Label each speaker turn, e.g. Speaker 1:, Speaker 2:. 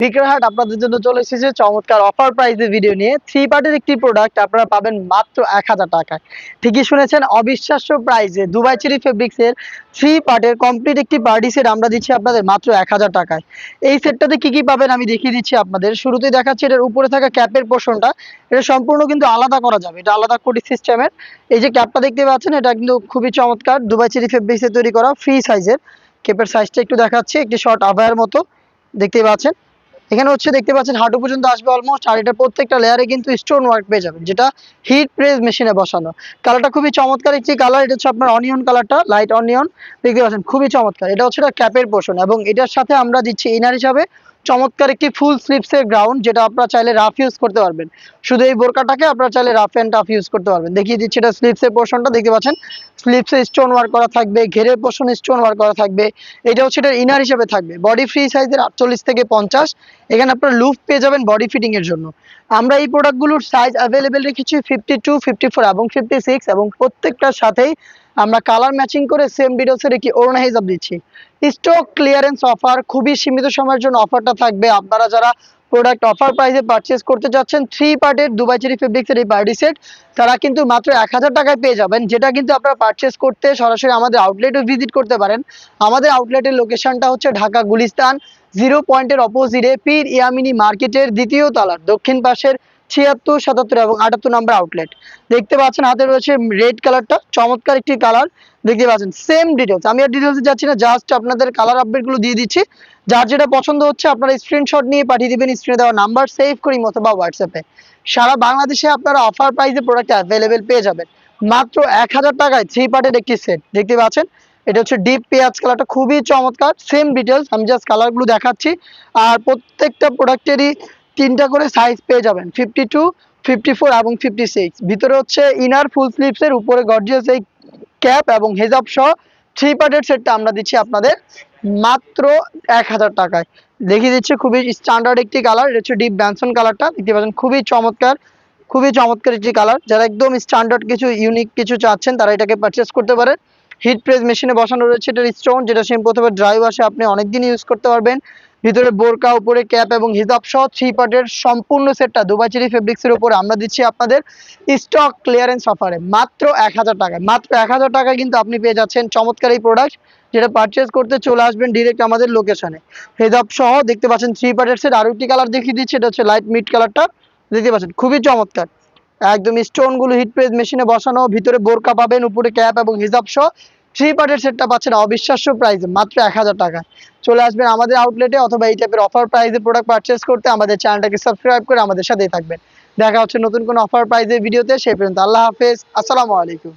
Speaker 1: বিক্রয়হাট আপনাদের জন্য চলে এসেছে চমৎকার অফার প্রাইসে ভিডিও নিয়ে। থ্রি পার্টের একটি প্রোডাক্ট আপনারা পাবেন মাত্র এক হাজার টাকায়। ঠিকই শুনেছেন, অবিশ্বাস্য প্রাইসে দুবাই চেরি ফেব্রিক্সের থ্রি পার্টের কমপ্লিট একটি পার্টি সেট আমরা দিচ্ছি আপনাদের মাত্র এক হাজার টাকায়। এই সেটটাতে কি কি পাবেন আমি দেখিয়ে দিচ্ছি আপনাদের। শুরুতেই দেখাচ্ছি এটার উপরে থাকা ক্যাপের পোর্শনটা এটা সম্পূর্ণ কিন্তু আলাদা করা যাবে। এটা আলাদা কোটি সিস্টেমের এই যে ক্যাপটা দেখতে পাচ্ছেন, এটা কিন্তু খুবই চমৎকার। দুবাই চেরি ফেব্রিক্সের তৈরি করা ফ্রি সাইজের ক্যাপের সাইজটা একটু দেখাচ্ছি, একটি শর্ট আভায়ার মতো। দেখতে পাচ্ছেন। এখানে হচ্ছে দেখতে পাচ্ছেন হাঁটু পর্যন্ত আসবে অলমোস্ট আর এটা প্রত্যেকটা লেয়ারে কিন্তু স্টোন ওয়ার্ক পেয়ে যাবেন, যেটা হিট প্রেস মেশিনে বসানো। কালারটা খুবই চমৎকার, একটি কালার এটা হচ্ছে আপনার অনিয়ন কালারটা লাইট অনিয়ন দেখতে পাচ্ছেন, খুবই চমৎকার। এটা হচ্ছে ক্যাপের পোর্শন এবং এটার সাথে আমরা দিচ্ছি ইনার হিসাবে চমৎকার একটি ফুল স্লিপসের গ্রাউন্ড যেটা আপনারা চাইলে রাফ ইউজ করতে পারবেন। শুধু এই বোরকাটাকে আপনারা চাইলে রাফ অ্যান্ড টাফ ইউজ করতে পারবেন। দেখিয়ে দিচ্ছি এটা স্লিপসের পোর্শনটা দেখতে পাচ্ছেন? স্লিপসে স্টোন ওয়ার্ক করা থাকবে, ঘেরের পোর্শন স্টোন ওয়ার্ক করা থাকবে। এটা হচ্ছে এটা ইনার হিসেবে থাকবে। বডি ফ্রি সাইজের আটচল্লিশ থেকে পঞ্চাশ। এখানে আপনার লুপ পেয়ে যাবেন বডি ফিটিং এর জন্য। আমরা এই প্রোডাক্টগুলোর সাইজ অ্যাভেলেবেল রেখেছি ফিফটি টু ফিফটি ফোর এবং ফিফটি সিক্স এবং প্রত্যেকটার সাথেই আমরা কালার ম্যাচিং করে সেম ডিটেলসের একটি ওড়না হিসাব দিচ্ছি। স্টক ক্লিয়ারেন্স অফার খুবই সীমিত সময়ের জন্য অফারটা থাকবে। আপনারা যারা প্রোডাক্ট অফার প্রাইসে পারচেস করতে যাচ্ছেন থ্রি পার্টের দুবাই চেরি ফেব্রিক্সের এই পার্টি সেট তারা কিন্তু মাত্র এক হাজার টাকায় পেয়ে যাবেন, যেটা কিন্তু আপনারা পারচেস করতে সরাসরি আমাদের আউটলেটও ভিজিট করতে পারেন। আমাদের আউটলেটের লোকেশনটা হচ্ছে ঢাকা গুলিস্তান জিরো পয়েন্টের অপোজিটে পীর ইয়ামিনী মার্কেটের দ্বিতীয় তলার, দক্ষিণ পাশের ছিয়াত্তর, সাতাত্তর এবং আটাত্তর নাম্বার আউটলেট দেখতে পাচ্ছেন হাতে রয়েছে রেড কালারটা চমৎকার একটি কালার দেখতে পাচ্ছেন সেম ডিটেলস আমি আর ডিটেলসে যাচ্ছি না জাস্ট আপনাদের কালার আপডেটগুলো দিয়ে দিচ্ছি। যার যেটা পছন্দ হচ্ছে, আপনারা স্ক্রিনশট নিয়ে পাঠিয়ে দিবেন স্ক্রিনে দেওয়া নাম্বার সেভ করি অথবা হোয়াটসঅ্যাপে সারা বাংলাদেশে আপনারা অফার প্রাইসে প্রোডাক্ট অ্যাভেলেবেল পেয়ে যাবেন। মাত্র এক হাজার টাকায় থ্রি পার্টের একটি সেট দেখতে পাচ্ছেন, এটা হচ্ছে ডিপ পেঁয়াজ কালারটা খুবই চমৎকার। সেম ডিটেলস আমি জাস্ট কালারগুলো দেখাচ্ছি। আর প্রত্যেকটা প্রোডাক্টেরই তিনটা করে সাইজ পেয়ে যাবেন। ফিফটি টু ফিফটি ফোর এবং ফিফটি সিক্স ভিতরে হচ্ছে ইনার ফুল স্লিপসের উপরে গর্জিয়াস এই ক্যাপ এবং হেজাব সহ থ্রি পার্টের সেটটা আমরা দিচ্ছি আপনাদের মাত্র এক হাজার টাকায়। দেখিয়ে দিচ্ছি খুবই স্ট্যান্ডার্ড একটি কালার এটা হচ্ছে ডিপ ব্যানসন কালারটা দেখতে পাচ্ছেন, খুবই চমৎকার খুবই চমৎকার একটি কালার যারা একদম স্ট্যান্ডার্ড কিছু ইউনিক কিছু চাচ্ছেন, তারা এটাকে পারচেস করতে পারেন। হিট প্রেস মেশিনে বসানো রয়েছে এটার স্টোন যেটা সেম প্রথমে ড্রাই ওয়াশে আপনি অনেকদিন ইউজ করতে পারবেন। ভিতরে বোরকা, উপরে ক্যাপ এবং হিজাব সহ থ্রি পার্টের সম্পূর্ণ সেটটা দুবাইচেরি ফেব্রিক্সের উপরে আমরা দিচ্ছি আপনাদের স্টক ক্লিয়ারেন্স অফারে মাত্র এক হাজার টাকায়। মাত্র এক হাজার টাকায় কিন্তু আপনি পেয়ে যাচ্ছেন চমৎকার এই প্রোডাক্ট যেটা পারচেস করতে চলে আসবেন ডিরেক্ট আমাদের লোকেশনে হেজাব সহ দেখতে পাচ্ছেন থ্রি পার্টের সেট আরও একটি কালার দেখিয়ে দিচ্ছি, এটা হচ্ছে লাইট মিড কালারটা দেখতে পাচ্ছেন, খুবই চমৎকার। একদম স্টোনগুলো হিট প্রেস মেশিনে বসানো, ভিতরে বোরকা পাবেন, উপরে ক্যাপ এবং হিজাব সহ। থ্রি পার্টের সেটটা পাচ্ছেন অবিশ্বাস্য প্রাইসে মাত্র এক হাজার টাকা। চলে আসবেন আমাদের আউটলেটে অথবা এই টাইপের অফার প্রাইসে প্রোডাক্ট পারচেস করতে আমাদের চ্যানেলটাকে সাবস্ক্রাইব করে আমাদের সাথেই থাকবেন। দেখা হচ্ছে নতুন কোনো অফার প্রাইজের ভিডিওতে সেই পর্যন্ত আল্লাহ হাফেজ, আসসালামু আলাইকুম।